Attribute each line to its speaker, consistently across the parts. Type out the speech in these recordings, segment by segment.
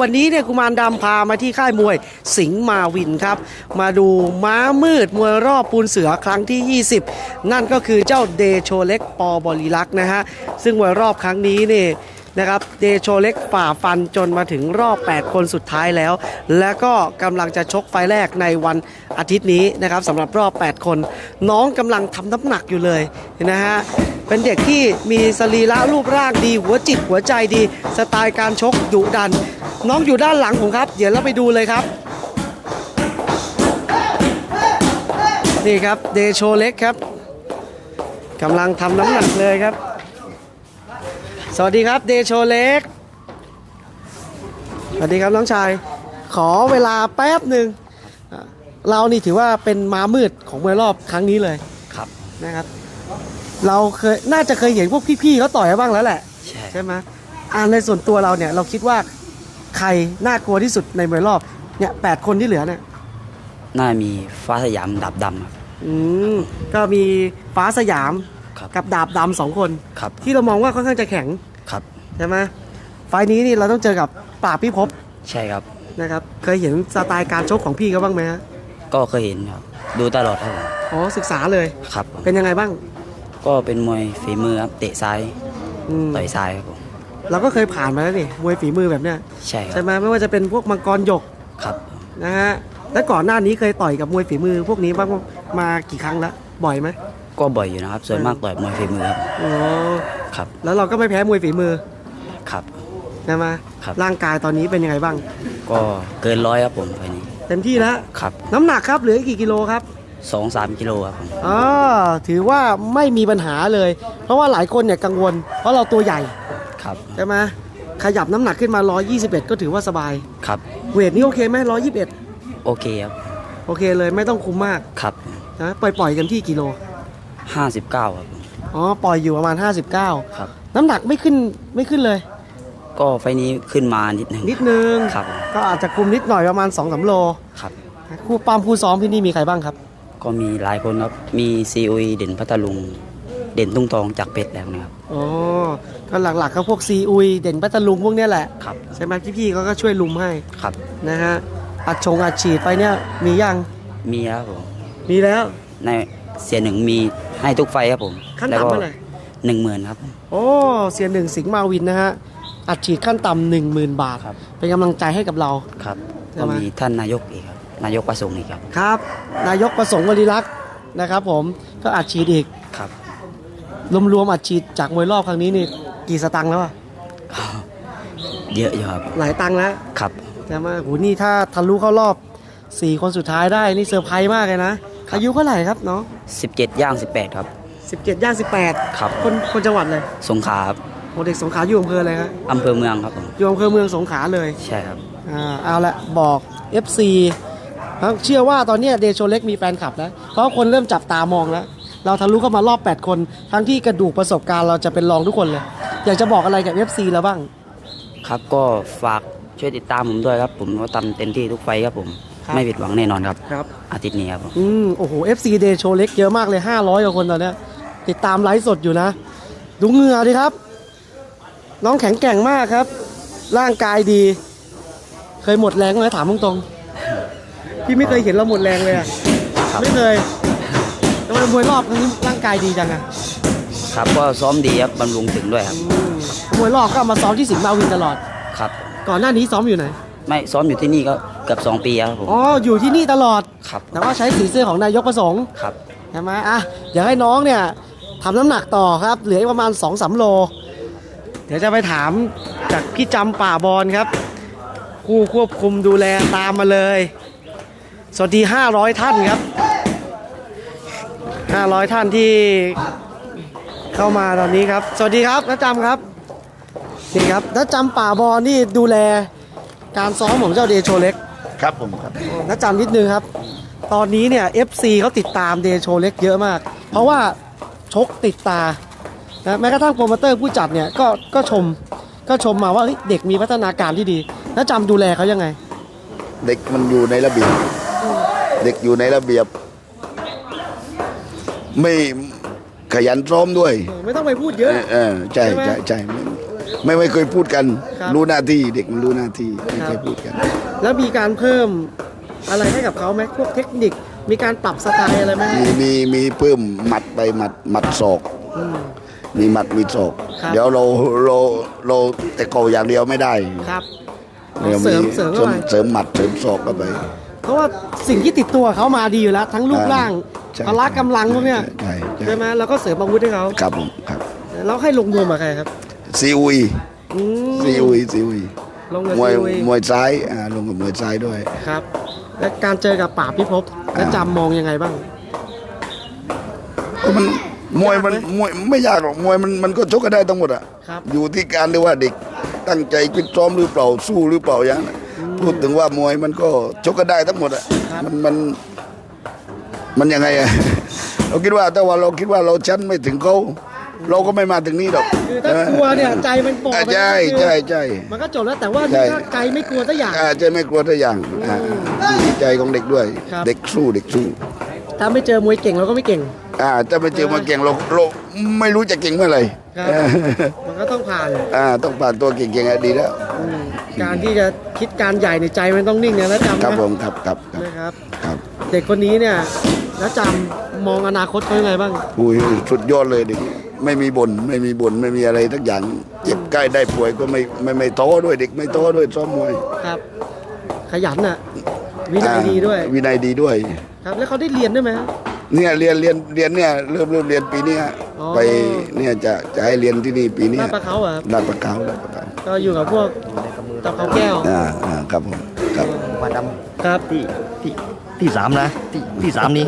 Speaker 1: วันนี้เนี่ยกุมารดำพามาที่ค่ายมวยสิงห์มาวินครับ มาดูม้ามืดมวยรอบปูนเสือครั้งที่ 20 นั่นก็คือเจ้าเดโชเล็กปอบริลักษ์นะฮะ ซึ่งมวยรอบครั้งนี้เนี่ย นะครับเดโชเล็กฝ่าฟันจนมาถึงรอบ 8 คนสุดท้ายแล้ว แล้วก็กำลังจะชกไฟแรกในวันอาทิตย์นี้นะครับสำหรับรอบ 8 คน น้องกำลังทำน้ำหนักอยู่เลยนะฮะเป็นเด็กที่มีสรีระรูปร่างดี หัวจิตหัวใจดี สไตล์การชกดุดัน น้องอยู่ด้านหลังผมครับ เดี๋ยวเราไปดูเลยครับนี่ครับเดโชเล็กครับกำลังทำน้ำหนักเลยครับ สวัสดีครับเดโชเล็ก สวัสดีครับน้องชาย ขอเวลาแป๊บหนึ่งอะเรานี่ถือว่าเป็นม้ามืดของมวยรอบครั้งนี้เลย
Speaker 2: ครับ
Speaker 1: นะครับ เราเคยน่าจะเคยเห็นพวกพี่ๆเขาต่อยกันบ้างแล้วแหละ
Speaker 2: ใช่
Speaker 1: ใช่ไหมอ่าในส่วนตัวเราเนี่ยเราคิดว่าใครน่ากลัวที่สุดในมวยรอบเนี่ยแปดคนที่เหลือเนี่ย
Speaker 2: น่ามีฟ้าสยามดับดำครับ
Speaker 1: อืมก็มีฟ้าสยาม
Speaker 2: ครับ
Speaker 1: กับดาบดำสองคน
Speaker 2: ครับ
Speaker 1: ที่เรามองว่าค่อนข้างจะแข็ง
Speaker 2: ครับ
Speaker 1: ใช่ไหมไฟล์นี้นี่เราต้องเจอกับป่าบพิภพ
Speaker 2: ใช่ครับ
Speaker 1: นะครับ เคยเห็นสไตล์การชกของพี่เขาบ้างไหมฮะ
Speaker 2: ก็เคยเห็นครับ ดูตลอดครับผม
Speaker 1: อ๋อศึกษาเลย
Speaker 2: ครับผม
Speaker 1: เป็นยังไงบ้าง
Speaker 2: ก็เป็นมวยฝีมือครับเตะซ้าย
Speaker 1: อืม
Speaker 2: ต่อยซ้ายครับผม
Speaker 1: เราก็เคยผ่านมาแล้วนี่มวยฝีมือแบบเนี้ย
Speaker 2: ใช่ครั
Speaker 1: ใช่
Speaker 2: บ
Speaker 1: ไหมไม่ว่าจะเป็นพวกมังกรหยก
Speaker 2: ครับ
Speaker 1: นะฮะแล้วก่อนหน้านี้เคยต่อยกับมวยฝีมือ พวกนี้บ้างมากี่ครั้งแล้วบ่อยไหม
Speaker 2: ก็บ่อยอยู่นะครับ ส่วนมากต่อยมวยฝีมือครับ
Speaker 1: อ๋อ
Speaker 2: ครับ
Speaker 1: แล้วเราก็ไม่แพ้มวยฝีมือ
Speaker 2: ครับ
Speaker 1: ใช่ไหม
Speaker 2: ครับ
Speaker 1: ร่างกายตอนนี้เป็นยังไงบ้าง
Speaker 2: ก็เกินร้อยครับผมไฟนี้
Speaker 1: เต็มที่แล้ว
Speaker 2: ครับ
Speaker 1: น้ำหนักครับเหลืออีกกี่กิโลครับ
Speaker 2: สองสามกิโลครับผม
Speaker 1: อ๋อถือว่าไม่มีปัญหาเลย เพราะว่าหลายคนเนี่ยกังวล เพราะเราตัวใหญ่
Speaker 2: ครับ
Speaker 1: ใช่ไหมขยับน้ำหนักขึ้นมา 121 ก็ถือว่าสบาย
Speaker 2: ครับ
Speaker 1: เวทนี้โอเคไหม121
Speaker 2: โอเคครับ
Speaker 1: โอเคเลยไม่ต้องคุมมาก
Speaker 2: ครับ
Speaker 1: นะปล่อยปล่อยๆกันที่กิโล
Speaker 2: ห้าสิบเก้าครับผม
Speaker 1: อ๋อ ปล่อยอยู่ประมาณ 59
Speaker 2: ครับ
Speaker 1: น้ำหนักไม่ขึ้นไม่ขึ้นเลย
Speaker 2: ก็ไฟนี้ขึ้นมานิดหนึ่ง
Speaker 1: นิดนึง
Speaker 2: ครับ
Speaker 1: ก็อาจจะคุมนิดหน่อยประมาณ2อสโล
Speaker 2: ครับ
Speaker 1: คู่ปั้มคู่ซ้อมที่นี่มีใครบ้างครับ
Speaker 2: ก็มีหลายคนครับ มีซีอุยเด่นพัทลุง เด่นตุ้งทองจากเป็ดแล้วนะครับ
Speaker 1: อ๋อ ก็หลักๆก็พวกซีอุยเด่นปัตตลุงพวกเนี้ยแหละ
Speaker 2: ครับ
Speaker 1: ใช่ไหมพี่ๆเขาก็ช่วยลุมให้
Speaker 2: ครับ
Speaker 1: นะฮะ อัดชงอัดฉีดไปเนี่ยมียัง
Speaker 2: มีแล้วครับผม
Speaker 1: มีแล้ว
Speaker 2: ในเสียหนึ่งมี ให้ทุกไฟครับผม
Speaker 1: ขั้น
Speaker 2: แล้ว
Speaker 1: ต่ำ
Speaker 2: ก็
Speaker 1: เท่าไหร่
Speaker 2: หนึ่งหมื่นครับ
Speaker 1: โอ้เสียหนึ่งสิงห์มาวินนะฮะอัดฉีดขั้นต่ำหนึ่งหมื่นบาท
Speaker 2: ครับ
Speaker 1: เป็นกำลังใจให้กับเรา
Speaker 2: ครับ
Speaker 1: ใช่
Speaker 2: ก็
Speaker 1: ไหม
Speaker 2: มีท่านนายกอีกครับ นายกประสงค์อีกครับ
Speaker 1: ครับ นายกประสงค์วริรักษ์นะครับ ผมก็อัดฉีดอีก
Speaker 2: ครับ
Speaker 1: รวมๆอัดฉีดจากมวยรอบครั้งนี้นี่กี่สตังค์แล้วอะ
Speaker 2: เยอะอยู่ครับ
Speaker 1: หลายตังค์แล้ว
Speaker 2: ครับ
Speaker 1: ใช่ไหมโหนี่ถ้าทะลุเข้ารอบสี่คนสุดท้ายได้นี่เซอร์ไพรส์มากเลยนะ อายุเท่าไหร่ครับเนาะ
Speaker 2: 17 ย่าง 18 ครับ
Speaker 1: สิบเจ็ดย่างสิบแปด
Speaker 2: ครับ
Speaker 1: คนคนจังหวัดเลย
Speaker 2: สงขลาครับ
Speaker 1: โอเด็กสงขลาอยู่อำเภออะไรครับ
Speaker 2: อำเภอเมืองครับผม
Speaker 1: อยู่อำเภอเมืองสงขลาเลย
Speaker 2: ใช่ครับ
Speaker 1: อ่าเอาละบอก FC ครับเชื่อว่าตอนเนี้ยเดโชเล็กมีแฟนคลับแล้ว เพราะคนเริ่มจับตามองแล้ว เราทะลุเข้ามารอบ 8 คน ทั้งที่กระดูกประสบการณ์เราจะเป็นรองทุกคนเลย อยากจะบอกอะไรกับ FC แล้วบ้าง
Speaker 2: ครับก็ฝากช่วยติดตามผมด้วยครับ ผมก็ทำเต็มที่ทุกไฟครับผม
Speaker 1: ครับ
Speaker 2: ไม่ผิดหวังแน่นอนครับ
Speaker 1: ครับ
Speaker 2: อาทิตย์นี้ครับผม
Speaker 1: อืมโอ้โห FC เดโชเล็กเยอะมากเลย 500กว่าคนตอนเนี้ยติดตามไลฟ์สดอยู่นะ ดูเหงื่อดิครับ น้องแข็งแกร่งมากครับ ร่างกายดี เคยหมดแรงไหมถามตรงๆพี่ไม่เคยเห็นเราหมดแรงเลยอะ
Speaker 2: ครับ
Speaker 1: ไม่เคยทำไมมวยรอบครั้งนี้ร่างกายดีจังอะ
Speaker 2: ครับก็ซ้อมดีครับบำรุงถึงด้วยครับ
Speaker 1: อืมมวยรอบก็เอามาซ้อมที่สิงห์มาวินตลอด
Speaker 2: ครับ
Speaker 1: ก่อนหน้านี้ซ้อมอยู่ไหน
Speaker 2: ไม่ซ้อมอยู่ที่นี่ก็ เกือบสองปีแล้วครับผม
Speaker 1: อ๋ออยู่ที่นี่ตลอด
Speaker 2: ครับ
Speaker 1: แต่ว่าใช้สีเสื้อของนายกประสงค์
Speaker 2: ครับ
Speaker 1: ใช่ไหมอะเดี๋ยวให้น้องเนี่ยทำน้ำหนักต่อครับ เหลืออีกประมาณ2อสโล เดี๋ยวจะไปถามจากพี่จำป่าบอลครับผู้ควบคุมดูแลตามมาเลย สวัสดี 500 ท่านครับ 500 ท่านที่เข้ามาตอนนี้ครับ สวัสดีครับน้าจำครับนี่ครับน้าจำป่าบอลนี่ดูแลการซ้อมของเจ้าเดโชเล็ก
Speaker 3: ครับผมครับ
Speaker 1: นะจำนิดนึงครับ ตอนนี้เนี่ย FC เขาติดตามเดโชเล็กเยอะมาก เพราะว่าชกติดตานะแม้กระทั่งโปรโมเตอร์ผู้จัดเนี่ยก็ก็ชมก็ชมมาว่าเฮ้ยเด็กมีพัฒนาการที่ดีนะจำดูแลเขายังไง
Speaker 3: เด็กมันอยู่ในระเบียบ เด็กอยู่ในระเบียบ ไม่ขยันซ้อมด้วย
Speaker 1: เออไม่ต้องไปพูดเย
Speaker 3: เอ
Speaker 1: อะ
Speaker 3: อเออใช่
Speaker 1: ใช่ไหม
Speaker 3: ใช่ใช่ไม่ไม่เคยพูดกัน
Speaker 1: ครับ
Speaker 3: รู้หน้าที่เด็กมันรู้หน้าที่ไม่
Speaker 1: ครับ
Speaker 3: เคยพูดกัน
Speaker 1: แล้วมีการเพิ่มอะไรให้กับเขาไหมพวกเทคนิค มีการปรับสไตล์อะไรไหม
Speaker 3: มีมีมีเพิ่มหมัดไปหมัดหมัดศอก
Speaker 1: อืม
Speaker 3: มีหมัดมีศอก
Speaker 1: ครับ
Speaker 3: เดี๋ยวเราเราเราแต่เก่าอย่างเดียวไม่ได้
Speaker 1: ครับ
Speaker 3: ดี๋ยว
Speaker 1: เสริมเสริมเข้าไป
Speaker 3: เสริมหมัดเสริมศอกเข้าไป
Speaker 1: เพราะว่าสิ่งที่ติดตัวเขามาดีอยู่แล้ว ทั้งรูปร่าง
Speaker 3: ใช่
Speaker 1: พละกำลังพวกเนี้ย
Speaker 3: ใช่ใช่
Speaker 1: ใช่ไหมแล้วก็เสริมอาวุธให้เขา
Speaker 3: ครับผมครับ
Speaker 1: แล้วให้ลงนวมกับใครครับ
Speaker 3: ซีอุย
Speaker 1: อืม
Speaker 3: ซีอุยซีอุย
Speaker 1: ลงกับ
Speaker 3: มวย
Speaker 1: ซีอุย
Speaker 3: มวยซ้ายอ่าลงกับมวยซ้ายด้วย
Speaker 1: ครับ และการเจอกับป่าบพิภพและจำมองยังไงบ้าง
Speaker 3: ก็มันมวยมัน
Speaker 1: ยากไหม
Speaker 3: มวยไม่ยากหรอกมวยมันมันก็ชกกันได้ทั้งหมดอะ
Speaker 1: ครับ
Speaker 3: อยู่ที่การที่ว่าเด็กตั้งใจคิดซ้อมหรือเปล่าสู้หรือเปล่าอย่างนั้นพูดถึงว่ามวยมันก็ชกกันได้ทั้งหมดอะ
Speaker 1: ครับ
Speaker 3: มันมันมันยังไงอะ เราคิดว่าถ้าว่าเราคิดว่าเราชั้นไม่ถึงเขา เราก็ไม่มาถึงนี่หรอก
Speaker 1: คือถ้ากลัวเนี่ยใจมันปอ
Speaker 3: อ่า
Speaker 1: ไป
Speaker 3: ใช่
Speaker 1: คือ
Speaker 3: ใช่ใช่
Speaker 1: มันก็จบแล้วแต่ว่า
Speaker 3: ใช่
Speaker 1: นี่ถ้าไกลไม่กลัวสักอย่าง
Speaker 3: อ่าใจไม่กลัวทุกอย่างอ่าดีใจของเด็กด้วย
Speaker 1: ครับ
Speaker 3: เด็กสู้เด็กสู้
Speaker 1: ถ้าไม่เจอมวยเก่งเราก็ไม่เก่ง
Speaker 3: อ่าถ้าไปเจอมาเก่งเราเราไม่รู้จะเก่งเมื่อไหร่
Speaker 1: ครับมันก็ต้องผ่าน
Speaker 3: อ่าต้องผ่านตัวเก่งๆอะดีแล้ว
Speaker 1: อืมการที่จะคิดการใหญ่ในใจมันต้องนิ่งเนี่ยแล้วจำ
Speaker 3: ครับ
Speaker 1: นะ
Speaker 3: ผมครับครับครับ
Speaker 1: นะครับ
Speaker 3: ครับ
Speaker 1: เด็กคนนี้เนี่ย แล้วจำมองอนาคตเขายังไงบ้าง
Speaker 3: อุ้ยสุดยอดเลยเด็กไม่มีบน่นไม่มีบ่นไม่มีอะไรทักอย่างเจ็บใกล้ได้ป่วยก็ไม่ไม่ไม่ท้อด้วยเด็กไม่ท้อด้วยซ้อมมวย
Speaker 1: ครับ ขยันน่ะวินัย
Speaker 3: อ่า
Speaker 1: ดีด้วย
Speaker 3: วินัยดีด้วย
Speaker 1: ครับแล้วเขาได้เรียนด้วยไหมฮะ
Speaker 3: เนี่ยเรียนเรียนเรียนเนี่ยเริ่มเริ่มเรียนปีเนี้ย
Speaker 1: อ๋อ
Speaker 3: ไปเนี่ยจะจะให้เรียนที่นี่ปีเนี้
Speaker 1: ลายดปลาเขาเหรอครับ
Speaker 3: ลาดประเขาลาดประเขา
Speaker 1: ก็อยู่กับพวกตะเขาแก้ว
Speaker 3: อ่าอ่าครับผมครับ
Speaker 4: วันด
Speaker 1: ครับำ
Speaker 4: ที่ที่ที่สามนะที่ที่สามนี้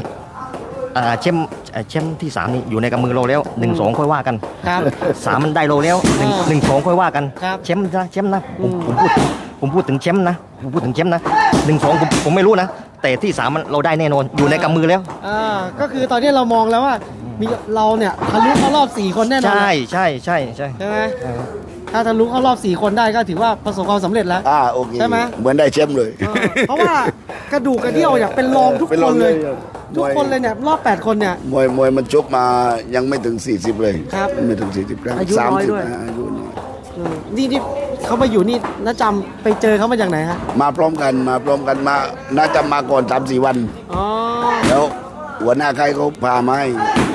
Speaker 4: อ่าเชมป์เอ่อเชมป์ที่สามนี้อยู่ในกำมือเราแล้วหนึ่งสองค่อยว่ากัน
Speaker 1: ครับ
Speaker 4: สามมันได้เราแล้วหนึ่ง
Speaker 1: อ่า
Speaker 4: หนึ่งสองค่อยว่ากัน
Speaker 1: ครับ
Speaker 4: เชมป์นะเชมป์นะผม
Speaker 1: อืม
Speaker 4: ผมพูดถึงผมพูดถึงเชมป์นะผมพูดถึงเชมป์นะหนึ่งสองผมผมไม่รู้นะ แต่ที่สามมันเราได้แน่นอนอยู่ในกำมือแล้ว
Speaker 1: อ่าก็คือตอนนี้เรามองแล้วว่ามีเราเนี่ยทะลุเข้ารอบสี่คนแน่นอน
Speaker 4: ใช่ใช่ใช่ใช่
Speaker 1: ใช่ไหมถ้าทะลุเข้ารอบสี่คนได้ก็ถือว่าประสบความสำเร็จแล้ว
Speaker 3: อ่าโอเค
Speaker 1: ใช่ไหม
Speaker 3: เหมือนได้แชมป์เลย
Speaker 1: เออเพราะว่ากระดูกกระเดี่ยวเนี่ยเป็นรองทุก
Speaker 3: เป็น
Speaker 1: ค
Speaker 3: รอง
Speaker 1: นเลย
Speaker 3: เลย
Speaker 1: ทุกคนเลยเนี่ยรอบ 8 คนเนี่ย
Speaker 3: มวยมวยมันชกมายังไม่ถึง 40 เลย
Speaker 1: ครับ
Speaker 3: ไม่ถึง 40 ครั้ง
Speaker 1: อายุน้อยด้วย
Speaker 3: 30ะอายุน้อย
Speaker 1: อืมนี่นี่เขามาอยู่นี่น้าจำไปเจอเขามาจากไหนฮะ
Speaker 3: มาพร้อมกันมาพร้อมกันมาน่าจะมาก่อน 3 4 วัน
Speaker 1: อ๋อ
Speaker 3: แล้วหัวหน้าใครเขาพามาให้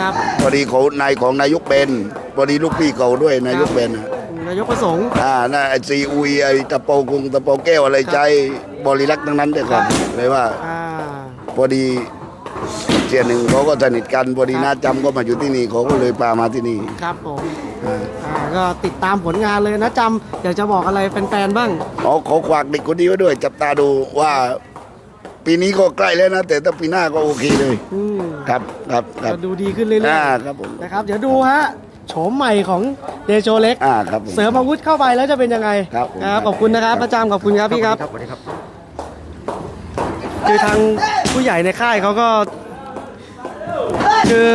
Speaker 1: ครับ
Speaker 3: พอดีเขานายของนายกเป็นพอดีลูกพี่เขาด้วยนายกเป็นอะ
Speaker 1: นายกประสงค์
Speaker 3: อ่าน่าไอซีอุยไอตะเปากรุงตะเปาแก้วอะไรใจบริลักษ์ทั้งนั้นแต่ก่อนเลยว่า
Speaker 1: อ่า
Speaker 3: พอดีเสียหนึ่งเขาก็สนิทกันพอดี
Speaker 1: ครับ
Speaker 3: น้าจำก็มาอยู่ที่นี่เขาก็เลยพามาที่นี่
Speaker 1: ครับผม
Speaker 3: อ่า
Speaker 1: อ่าก็ติดตามผลงานเลยนะจำอยากจะบอกอะไรแฟนๆบ้าง
Speaker 3: เขาเขาขวากเด็กคนนี้ไว้ด้วย จับตาดูว่า ปีนี้ก็ใกล้แล้วนะ แต่ถ้าปีหน้าก็โอเคเลย
Speaker 1: อืม
Speaker 3: ครับครับครับ
Speaker 1: ก็ดูดีขึ้นเรื่อย
Speaker 3: อ่าครับผม
Speaker 1: ๆนะครับ เดี๋ยวดูฮะ โฉมใหม่ของเดโชเล็ก
Speaker 3: อ่าครับผม
Speaker 1: เสริมอาวุธเข้าไปแล้วจะเป็นยังไง
Speaker 3: ครับผม
Speaker 1: ขอบคุณนะครับประจำขอบคุณครับพี่ครับ
Speaker 4: สวัสดีครับ
Speaker 1: คือทางผู้ใหญ่ในค่ายเขาก็ คือ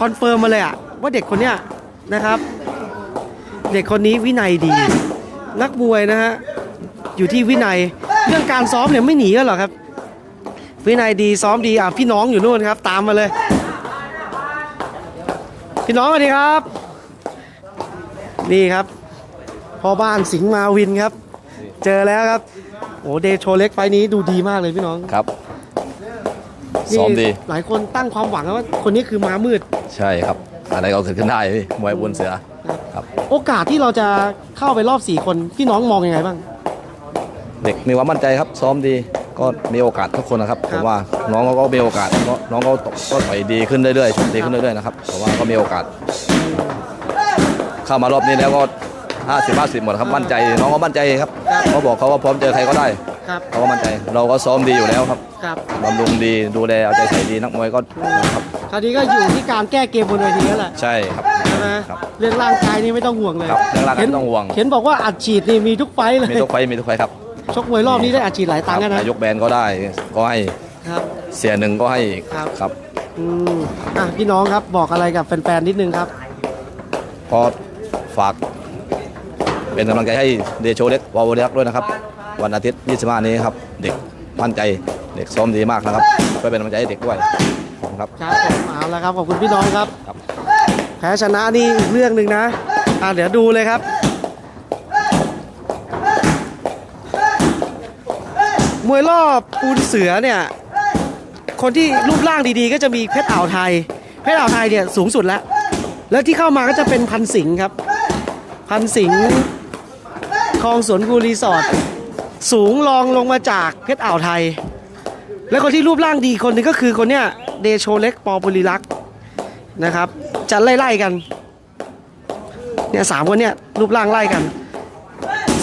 Speaker 1: คอนเฟิร์มมาเลยอะว่าเด็กคนเนี้ยนะครับ เด็กคนนี้วินัยดี นักมวยนะฮะอยู่ที่วินัยเรื่องการซ้อมเนี่ยไม่หนีกันหรอกครับ วินัยดีซ้อมดีอะพี่น้องอยู่นู่นครับ ตามมาเลย พี่น้องสวัสดีครับ นี่ครับพ่อบ้านสิงห์มาวินครับ เจอแล้วครับโอ้เดโชเล็กไฟล์นี้ดูดีมากเลยพี่น้อง
Speaker 5: ครับ
Speaker 1: นี่
Speaker 5: ซ้อมดี
Speaker 1: หลายคนตั้งความหวังว่าคนนี้คือม้ามืด
Speaker 5: ใช่ครับ อะไรก็เกิดขึ้นได้พี่มวยบนเสือครับ
Speaker 1: โอกาสที่เราจะเข้าไปรอบสี่คนพี่น้องมองยังไงบ้าง
Speaker 5: เด็กมีความมั่นใจครับ ซ้อมดีก็มีโอกาสทุกคนนะครับ
Speaker 1: ครั
Speaker 5: ผ
Speaker 1: บ
Speaker 5: มว่าน้องเขาก็มีโอกาสเพราะน้องเขาก็ต่อยดีขึ้นเรื่อยๆชกดีขึ้นเรื่อยๆนะครับผมว่าก็มีโอกาส เข้ามารอบนี้แล้วก็50 50หมดครับมั่นใจน้องก็มั่นใจครับเขาบอกเขาว่าพร้อมเจอใครก็ได้
Speaker 1: ครับ
Speaker 5: เขาก็มั่นใจ เราก็ซ้อมดีอยู่แล้วครับ
Speaker 1: ครับ
Speaker 5: บำรุงดีดูแลเอาใจใส่ดีนักมวยก็ครับ
Speaker 1: คราวนี้ก็อยู่ที่การแก้เกมบนเวทีแล้วแหละ
Speaker 5: ใช่ครับ
Speaker 1: ใช่ไหม
Speaker 5: ครับ
Speaker 1: เรื่องร่างกายนี่ไม่ต้องห่วงเลย
Speaker 5: ครับเรื่องร่างกายไม่ต้องห่วง
Speaker 1: เห็นบอกว่าอัดฉีดนี่มีทุกไฟต์เลย
Speaker 5: มีทุกไฟท์มีทุกไฟท์ครับ
Speaker 1: ชกมวยรอบนี้ได้อัดฉีดหลายตังค์
Speaker 5: ครับ
Speaker 1: นะ
Speaker 5: นายกแบนก็ได้ก็ให้
Speaker 1: ครับ
Speaker 5: เสียหนึ่งก็ให้อีก
Speaker 1: ครับ
Speaker 5: ครับ
Speaker 1: อืมอะพี่น้องครับบอกอะไรกับแฟนๆนิดนึงครับ
Speaker 5: ก็ ฝากเป็นกำลังใจให้เดโชเล็กวาวเล็กด้วยนะครับ วันอาทิตย์ 25 นี้ครับเด็กมั่นใจเด็กซ้อมดีมากนะครับก็เป็นกำลังใจให้เด็กด้วยขอบครับ
Speaker 1: ครับมเอาละครับขอบคุณพี่น้อยครับ
Speaker 5: ครับ
Speaker 1: แพ้ชนะนี่อีกเรื่องหนึ่งนะอ่าเดี๋ยวดูเลยครับ มวยรอบปูนเสือเนี่ย คนที่รูปร่างดีๆ ก็จะมีเพชรอ่าวไทย เพชรอ่าวไทยเนี่ยสูงสุดแล้ว แล้วที่เข้ามาก็จะเป็นพันสิงครับ พันสิงคลองสวนกุรีสอร์ทสูงรองลงมาจากเพชรอ่าวไทย แล้วคนที่รูปร่างดีคนหนึงก็คือคนเนี้ยเดโชเล็กปอบุรีรักษ์นะครับ จะไล่ๆกันเนี่ยสามคนเนี่ยรูปร่างไล่กัน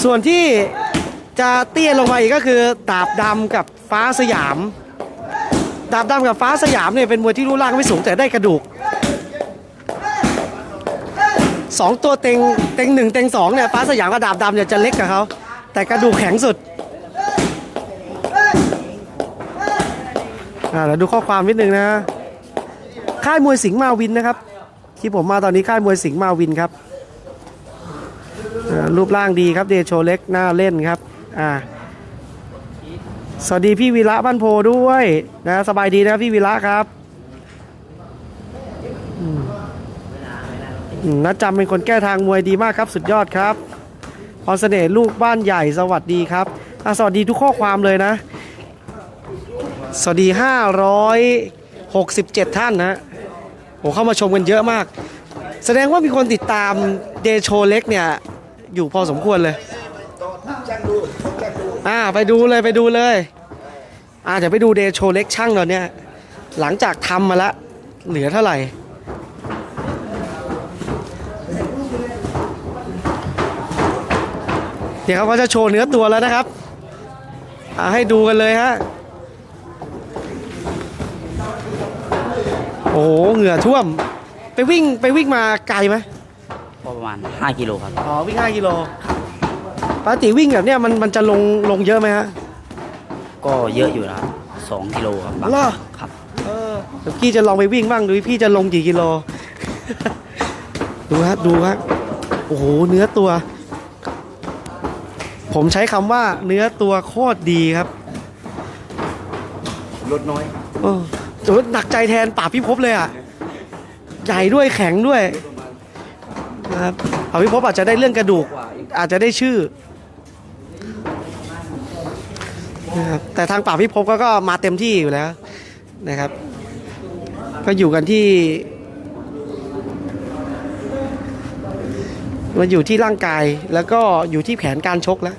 Speaker 1: ส่วนที่จะเตี้ยลงมาอีกก็คือดาบดำกับฟ้าสยาม ดาบดำกับฟ้าสยามเนี่ยเป็นมวยที่รูปร่างไม่สูงแต่ได้กระดูก สองตัวเต็งเต็งหนึ่งเต็งสองเนี่ยฟ้าสยามกับดาบดำเนี่ยจะเล็กกับเขาแต่กระดูกแข็งสุดอ่าเราดูข้อความนิดนึงนะค่ายมวยสิงห์มาวินนะครับ ที่ผมมาตอนนี้ค่ายมวยสิงห์มาวินครับรูปร่างดีครับเดโชเล็กหน้าเล่นครับอ่าสวัสดีพี่วีระบ้านโพด้วยนะสบายดีนะพี่วีระครับอืมอืม นัดจำเป็นคนแก้ทางมวยดีมากครับ สุดยอดครับพรเสน่ห์ลูกบ้านใหญ่สวัสดีครับอะสวัสดีทุกข้อความเลยนะ สวัสดี 567 ท่านนะโอ้เข้ามาชมกันเยอะมาก แสดงว่ามีคนติดตามเดโชเล็กเนี่ย อยู่พอสมควรเลยอ่าไปดูเลยไปดูเลยอ่าเดี๋ยวไปดูเดโชเล็กช่างเราเนี่ย หลังจากทำมาละเหลือเท่าไหร่ เดี๋ยวเขาก็จะโชว์เนื้อตัวแล้วนะครับอ่าให้ดูกันเลยฮะโอ้โหเหงื่อท่วม ไปวิ่งไปวิ่งมาไกลไหม
Speaker 2: ก็ประมาณ 5 กิโลครับ
Speaker 1: อ๋อ วิ่ง 5 กิโลปกติวิ่งแบบเนี้ยมันมันจะลงลงเยอะไหมฮะ
Speaker 2: ก็เยอะอยู่นะครับ2กิโลครับบาง
Speaker 1: เหรอ
Speaker 2: ครับ
Speaker 1: เออเดี๋ยวพี่จะลองไปวิ่งบ้างดูพี่จะลงกี่กิโล ดูฮะดูฮะโอ้โห เนื้อตัว ผมใช้คำว่าเนื้อตัวโคตรดีครับ
Speaker 3: ลดน้อย
Speaker 1: เออโอ้โหหนักใจแทนป่าบพิภพเลยอะ ใหญ่ด้วยแข็งด้วยนะครับป่าบพิภพอาจจะได้เรื่องกระดูก อาจจะได้ชื่อนะครับแต่ทางป่าบพิภพก็ก็มาเต็มที่อยู่แล้วนะครับ ก็อยู่กันที่ มันอยู่ที่ร่างกายแล้วก็อยู่ที่แผนการชกแล้ว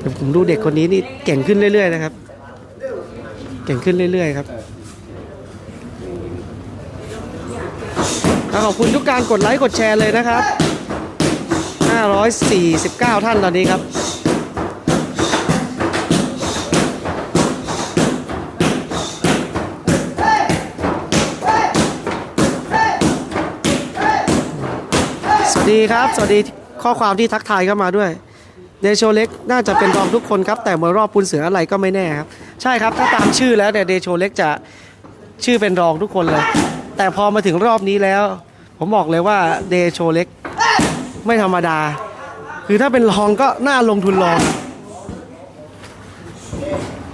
Speaker 1: เดี๋ยวผมดูเด็กคนนี้นี่เก่งขึ้นเรื่อยๆนะครับ เก่งขึ้นเรื่อยๆครับขอบคุณทุกการกดไลค์กดแชร์เลยนะครับ 549 ท่านตอนนี้ครับ ดีครับ สวัสดีข้อความที่ทักทายเข้ามาด้วยเดโชเล็กน่าจะเป็นรองทุกคนครับ แต่มวยรอบปูนเสืออะไรก็ไม่แน่ครับ ใช่ครับถ้าตามชื่อแล้วเนี่ยเดโชเล็กจะชื่อเป็นรองทุกคนเลย แต่พอมาถึงรอบนี้แล้ว ผมบอกเลยว่าเดโชเล็กไม่ธรรมดา คือถ้าเป็นรองก็น่าลงทุนรอง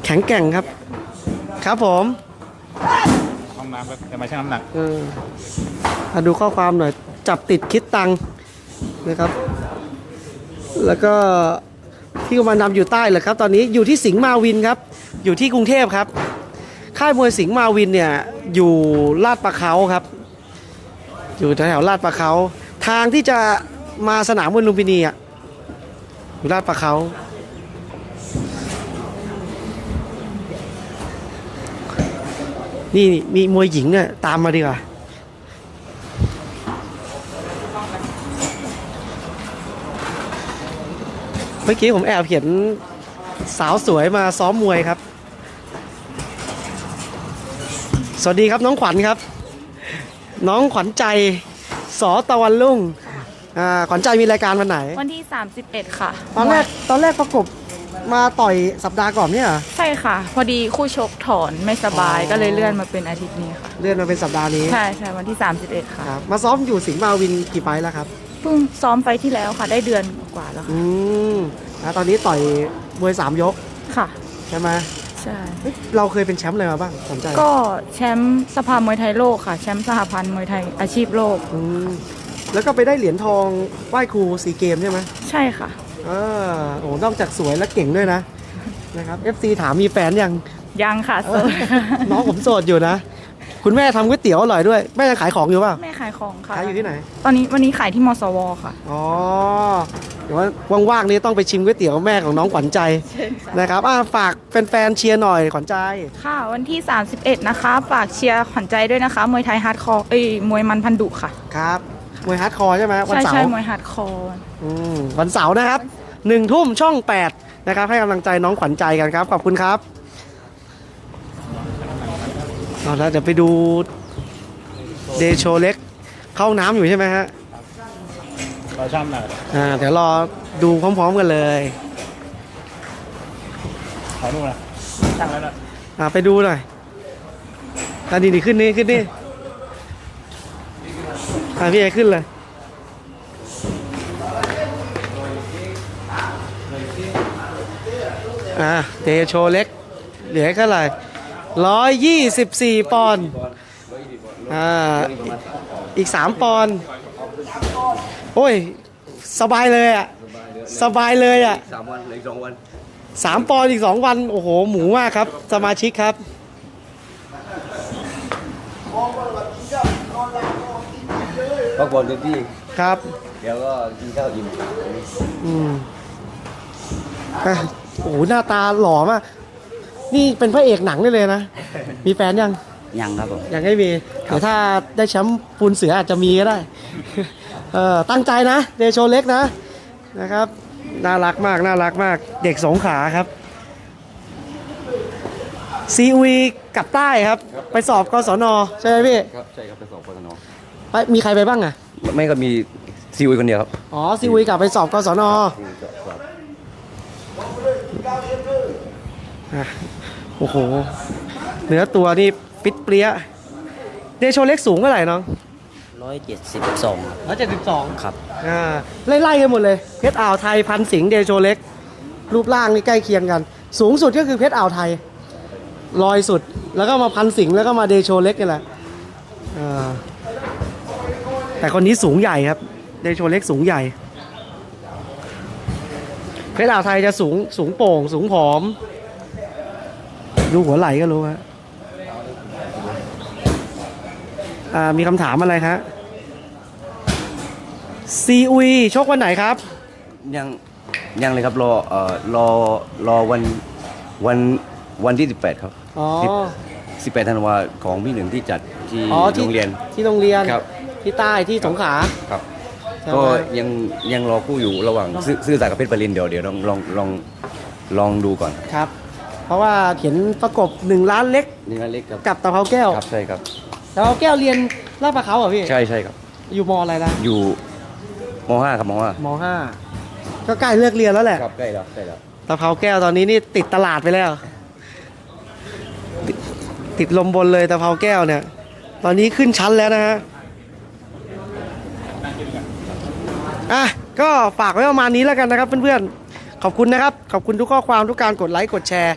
Speaker 1: แข็งแกร่งครับ ครับผม
Speaker 6: ห้องน้ำจะมาชั่งน้ำหนัก
Speaker 1: เออมาดูข้อความหน่อย จับติดคิดตังค์ นะครับ แล้วก็พี่กุมารดำอยู่ใต้เหรอครับ ตอนนี้อยู่ที่สิงห์มาวินครับ อยู่ที่กรุงเทพครับ ค่ายมวยสิงห์มาวินเนี่ยอยู่ลาดประเขาครับ อยู่แถวลาดประเขา ทางที่จะมาสนามมวยลุมพินีอะอยู่ลาดประเขานี่มีมวยหญิงเนี่ยตามมาดีกว่า เมื่อกี้ผมแอบเห็นสาวสวยมาซ้อมมวยครับ สวัสดีครับน้องขวัญครับ น้องขวัญใจสอตะวันลุ่งอ่าขวัญใจมีรายการวันไหน
Speaker 7: วันที่ 31 ค่ะ
Speaker 1: ตอนแรกตอนแรกประกบมาต่อยสัปดาห์ก่อนเนี่ยเหรอ
Speaker 7: ใช่ค่ะ พอดีคู่ชกถอนไม่สบาย
Speaker 1: อ๋อ
Speaker 7: ก็เลยเลื่อนมาเป็นอาทิตย์นี้ค่ะ
Speaker 1: เลื่อนมาเป็นสัปดาห์นี้
Speaker 7: ใช่ใช่วันที่ 31 ค่ะ
Speaker 1: ครับมาซ้อมอยู่สิงห์มาวินกี่ไฟล์แล้วครับ
Speaker 7: เพิ่งซ้อมไฟล์ที่แล้วค่ะ ได้เดือน กว่าแล้วค่ะ
Speaker 1: อืมแล้วตอนนี้ต่อยมวยสามยก
Speaker 7: ค่ะ
Speaker 1: ใช่ไหม
Speaker 7: ใช่
Speaker 1: เฮ้ยเราเคยเป็นแชมป์อะไรมาบ้างสนใจ
Speaker 7: ก็แชมป์สภามวยไทยโลกค่ะ แชมป์สหพันธ์มวยไทยอาชีพโลก
Speaker 1: อืมแล้วก็ไปได้เหรียญทองไหว้ครูซีเกมใช่ไหม
Speaker 7: ใช่ค่ะ
Speaker 1: ออ่าโอ้นอกจากสวยแล้วเก่งด้วยนะนะครับ FC ถามมีแฟนยัง
Speaker 7: ยังค่ะโสด
Speaker 1: น้องผมโสดอยู่นะ คุณแม่ทำก๋วยเตี๋ยวอร่อยด้วย แม่ยังขายของอยู่เปล่า
Speaker 7: แม่ขายของค่ะ
Speaker 1: ขายอยู่ที่ไหน
Speaker 7: ตอนนี้วันนี้ขายที่มสวค่ะ
Speaker 1: อ๋อ เดี๋ยวว่างๆนี้ต้องไปชิมก๋วยเตี๋ยวแม่ของน้องขวัญใจนะครับอ่าฝากแฟนๆเชียร์หน่อยขวัญใจ
Speaker 7: ค่ะวันที่ 31 นะคะ ฝากเชียร์ขวัญใจด้วยนะคะ มวยไทยฮาร์ดคอร์เอ้ยมวยมันพันดุค่ะ
Speaker 1: ครับมวยฮาร์ดคอร์ใช่ไหมวัน
Speaker 7: ใช่
Speaker 1: เสา
Speaker 7: ใช่
Speaker 1: ร์
Speaker 7: มวยฮาร์ดคอร์
Speaker 1: อืมวันเสาร์นะครับหนึ่งทุ่มช่อง 8 นะครับ ให้กำลังใจน้องขวัญใจกันครับ ขอบคุณครับเอาแล้วเดี๋ยวไปดูเดโชเล็กเข้าห้องน้ำอยู่ใช่ไหมฮะ
Speaker 6: เราช่ำหนัก
Speaker 1: อ่าเดี๋ยวรอดูพร้อมๆกันเลย
Speaker 6: ขอนู่นนะช่างแล้วนะ
Speaker 1: อ่าไปดูหน่อยอ่าดีดีขึ้นนี่ขึ้นนี่อ่าพี่เอขึ้นเลยอ่าเดโชเล็ก เหลือเท่าไหร่ร้อยยี่สิบสี่ปอนด์อ่าอีกสามปอนด์ โอ้ย สบายเลยอะ สบายเลยอะ
Speaker 4: สามวันเหลือสองวัน
Speaker 1: สามปอนด์อีกสองวัน โอ้โห หมูมากครับ สมาชิกครับ
Speaker 4: พักผ่อนเต็มที่
Speaker 1: ครับ
Speaker 4: เดี๋ยวก็กินข้าวอิ่ม
Speaker 1: อืมอะโอ้โหหน้าตาหล่อมาก นี่เป็นพระเอกหนังได้เลยนะ มีแฟนยัง
Speaker 2: ยังครับผม
Speaker 1: ยังไม่มีเดี๋ยวถ้าได้แชมป์ปูนเสืออาจจะมีก็ได้ เออตั้งใจนะเดโชเล็กนะนะครับน่ารักมากน่ารักมากเด็กสงขลาครับซีอุยกลับใต้ครับ ไปสอบกศนใช่ไหมพี่
Speaker 4: ครับใช่ครับไปสอบกศน
Speaker 1: ไปมีใครไปบ้างอะ
Speaker 4: ไม่ก็มีซีอุยคนเดียวครับ
Speaker 1: อ๋อซีอุยกลับไปสอบกศนอะโอ้โหเนื้อตัวนี่ปิดเปรี้ยเดโชเล็กสูงเท่าไหร่น้อง
Speaker 2: ร้อยเจ็ดสิบสอง
Speaker 1: ร้อยเจ็ดสิบสอง
Speaker 2: ครับ
Speaker 1: อ่าไล่ๆกันหมดเลยเพชรอ่าวไทยพันสิงห์เดโชเล็ก รูปร่างนี่ใกล้เคียงกัน สูงสุดก็คือเพชรอ่าวไทยลอยสุดแล้วก็มาพันสิงห์แล้วก็มาเดโชเล็กนี่แหละอ่าแต่คนนี้สูงใหญ่ครับ เดโชเล็กสูงใหญ่ เพชรอ่าวไทยจะสูงสูงโป่ง สูงผอม ดูหัวไหล่ก็รู้ฮะอ่า มีคำถามอะไรครับซีอุยชกวันไหนครับ
Speaker 4: ยังยังเลยครับรอเอ่อรอรอวันวันวันที่ 18 ครับ
Speaker 1: อ๋อ
Speaker 4: 18ธันวาของพี่หนึ่งที่จัดที่
Speaker 1: อ๋อที่
Speaker 4: โรงเรียน
Speaker 1: ที่โรงเรียน
Speaker 4: ครับ
Speaker 1: ที่ใต้ที่สงขลา
Speaker 4: ครับ
Speaker 1: ใช่ไหม
Speaker 4: ก็ยังยังรอคู่อยู่ระหว่างซื่อซื่อสัตย์กับเพชรปรินเดี๋ยวเดี๋ยวลองลองลองลองดูก่อน
Speaker 1: ครับ เพราะว่าเห็นประกบหนึ่งล้านเล็ก
Speaker 4: นี่นั่นเล็กครับ
Speaker 1: กับตะเภาแก้ว
Speaker 4: ครับใช่ครับ
Speaker 1: ตะเภาแก้วเรียนลาดประเขาเหรอพี่
Speaker 4: ใช่ใช่ครับ
Speaker 1: อยู่มอะไรนะ
Speaker 4: อยู่ม .5 ครับม
Speaker 1: มห้าก็ใกล้เลิกเรียนแล้วแหละ
Speaker 4: .5 ครับใกล้แล้วใกล้แล้ว
Speaker 1: ตะเภาแก้วตอนนี้นี่ติดตลาดไปแล้ว ติดติดลมบนเลยตะเภาแก้วเนี่ย ตอนนี้ขึ้นชั้นแล้วนะฮะอะก็ฝากไว้ประมาณนี้แล้วกันนะครับเพื่อนๆขอบคุณนะครับ ขอบคุณทุกข้อความทุกการกดไลค์กดแชร์